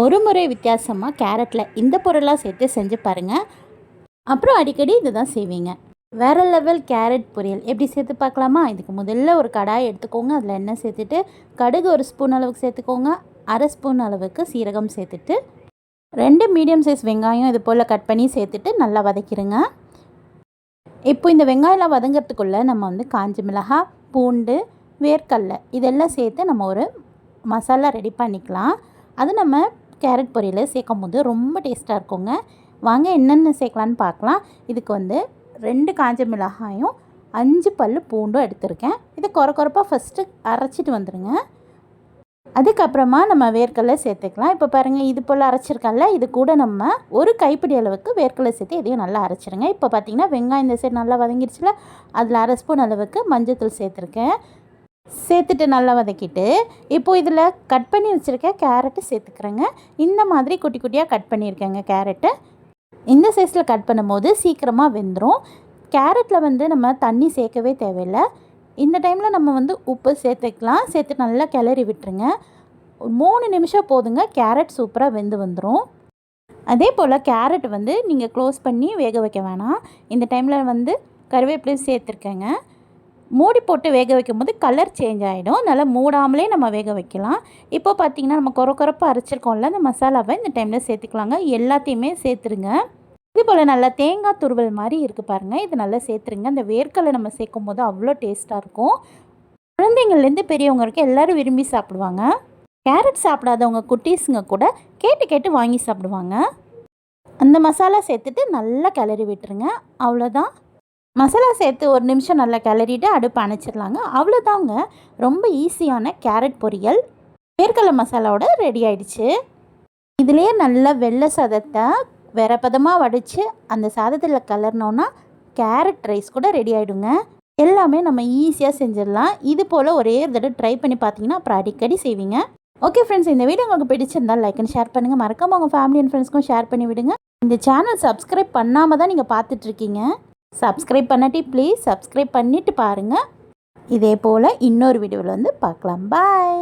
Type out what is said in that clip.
ஒரு முறை வித்தியாசமாக கேரட்டில் இந்த பொருளாக சேர்த்து செஞ்சு பாருங்கள் அப்புறம் அடிக்கடி இதை தான் செய்வீங்க. வேறு லெவல் கேரட் பொரியல் எப்படி சேர்த்து பார்க்கலாமா? இதுக்கு முதல்ல ஒரு கடாய் எடுத்துக்கோங்க. அதில் எண்ணெய் சேர்த்துட்டு கடுகு ஒரு ஸ்பூன் அளவுக்கு சேர்த்துக்கோங்க. அரை ஸ்பூன் அளவுக்கு சீரகம் சேர்த்துட்டு ரெண்டு மீடியம் சைஸ் வெங்காயம் இது போல் கட் பண்ணி சேர்த்துட்டு நல்லா வதக்கிடுங்க இப்போ இந்த வெங்காயம்லாம் வதங்கிறதுக்குள்ளே நம்ம வந்து காஞ்சி மிளகாய் பூண்டு வேர்க்கடலை இதெல்லாம் சேர்த்து நம்ம ஒரு மசாலா ரெடி பண்ணிக்கலாம். அது நம்ம கேரட் பொரியல் சேர்க்கும் போது ரொம்ப டேஸ்ட்டாக இருக்குங்க. வாங்க என்னென்ன சேர்க்கலான்னு பார்க்கலாம். இதுக்கு வந்து ரெண்டு காஞ்ச மிளகாயும் அஞ்சு பல் பூண்டும் எடுத்திருக்கேன். இதை குறை குறைப்பாக ஃபஸ்ட்டு அரைச்சிட்டு வந்துடுங்க அதுக்கப்புறமா நம்ம வேர்க்கடலை சேர்த்துக்கலாம். இப்போ பாருங்கள் இது போல் அரைச்சிருக்கல இது கூட நம்ம ஒரு கைப்பிடி அளவுக்கு வேர்க்கடலை சேர்த்து இதையும் நல்லா அரைச்சிருங்க. இப்போ பார்த்தீங்கன்னா வெங்காயம் இந்த சைடு நல்லா வதங்கிடுச்சுல அதில் அரை ஸ்பூன் அளவுக்கு மஞ்சத்தூள் சேர்த்துருக்கேன். சேர்த்துட்டு நல்லா வதக்கிட்டு இப்போது இதில் கட் பண்ணி வச்சுருக்க கேரட்டு சேர்த்துக்கிறேங்க. இந்த மாதிரி குட்டி குட்டியாக கட் பண்ணியிருக்கேங்க கேரட்டை இந்த சைஸில் கட் பண்ணும்போது சீக்கிரமாக வெந்துடும் கேரட்டில் வந்து நம்ம தண்ணி சேர்க்கவே தேவையில்லை. இந்த டைமில் நம்ம வந்து உப்பு சேர்த்துக்கலாம் சேர்த்து நல்லா கிளறி விட்டுருங்க. மூணு நிமிஷம் போதுங்க கேரட் சூப்பராக வெந்து வந்துடும் அதே போல் கேரட் வந்து நீங்கள் க்ளோஸ் பண்ணி வேக வைக்க வேணாம். இந்த டைமில் வந்து கருவேப்பிலையும் சேர்த்துருக்கேங்க. மூடி போட்டு வேக வைக்கும் போது கலர் சேஞ்ச் ஆகிடும் நல்லா மூடாமலே நம்ம வேக வைக்கலாம். இப்போ பார்த்திங்கன்னா நம்ம குறை குறைப்பாக அரைச்சிருக்கோம்ல அந்த மசாலாவை இந்த டைமில் சேர்த்துக்கலாங்க. எல்லாத்தையுமே சேர்த்துருங்க. இது போல் நல்லா தேங்காய் துருவல் மாதிரி இருக்குது பாருங்கள் இது நல்லா சேர்த்துருங்க. அந்த வேர்க்கடலை நம்ம சேர்க்கும் போது அவ்வளோ டேஸ்ட்டாக இருக்கும். குழந்தைங்கள்லேருந்து பெரியவங்க வரைக்கும் எல்லோரும் விரும்பி சாப்பிடுவாங்க. கேரட் சாப்பிடாதவங்க குட்டீஸுங்க கூட கேட்டு கேட்டு வாங்கி சாப்பிடுவாங்க. அந்த மசாலா சேர்த்துட்டு நல்லா கிளறி விட்டுருங்க. அவ்வளோதான். மசாலா சேர்த்து ஒரு நிமிஷம் நல்லா கிளறிட்டு அடுப்பு அணைச்சிடலாங்க. அவ்வளோதாங்க ரொம்ப ஈஸியான கேரட் பொரியல். வேர்க்கடலை மசாலாவோட ரெடி ஆயிடுச்சு. இதுலேயே நல்லா வெள்ளை சாதத்தை விரப்பதமாக வடித்து அந்த சாதத்தில் கலர்னோன்னா கேரட் ரைஸ் கூட ரெடி ஆகிடுங்க எல்லாமே நம்ம ஈஸியாக செஞ்சிடலாம். இது போல் ஒரே தடவை ட்ரை பண்ணி பார்த்தீங்கன்னா அப்புறம் அடிக்கடி செய்வீங்க. ஓகே ஃப்ரெண்ட்ஸ் இந்த வீடியோ உங்களுக்கு பிடிச்சிருந்தால் லைக் அண்ட் ஷேர் பண்ணுங்கள் மறக்காமல் உங்கள் ஃபேமிலி அண்ட் ஃப்ரெண்ட்ஸ்க்கும் ஷேர் பண்ணி விடுங்க. இந்த சேனல் சப்ஸ்கிரைப் பண்ணாமல் தான் நீங்கள் பார்த்துட்ருக்கீங்க சப்ஸ்கிரைப் பண்ணாட்டி ப்ளீஸ் சப்ஸ்கிரைப் பண்ணிவிட்டு பாருங்கள் இதே போல் இன்னொரு வீடியோவில் வந்து பார்க்கலாம். பாய்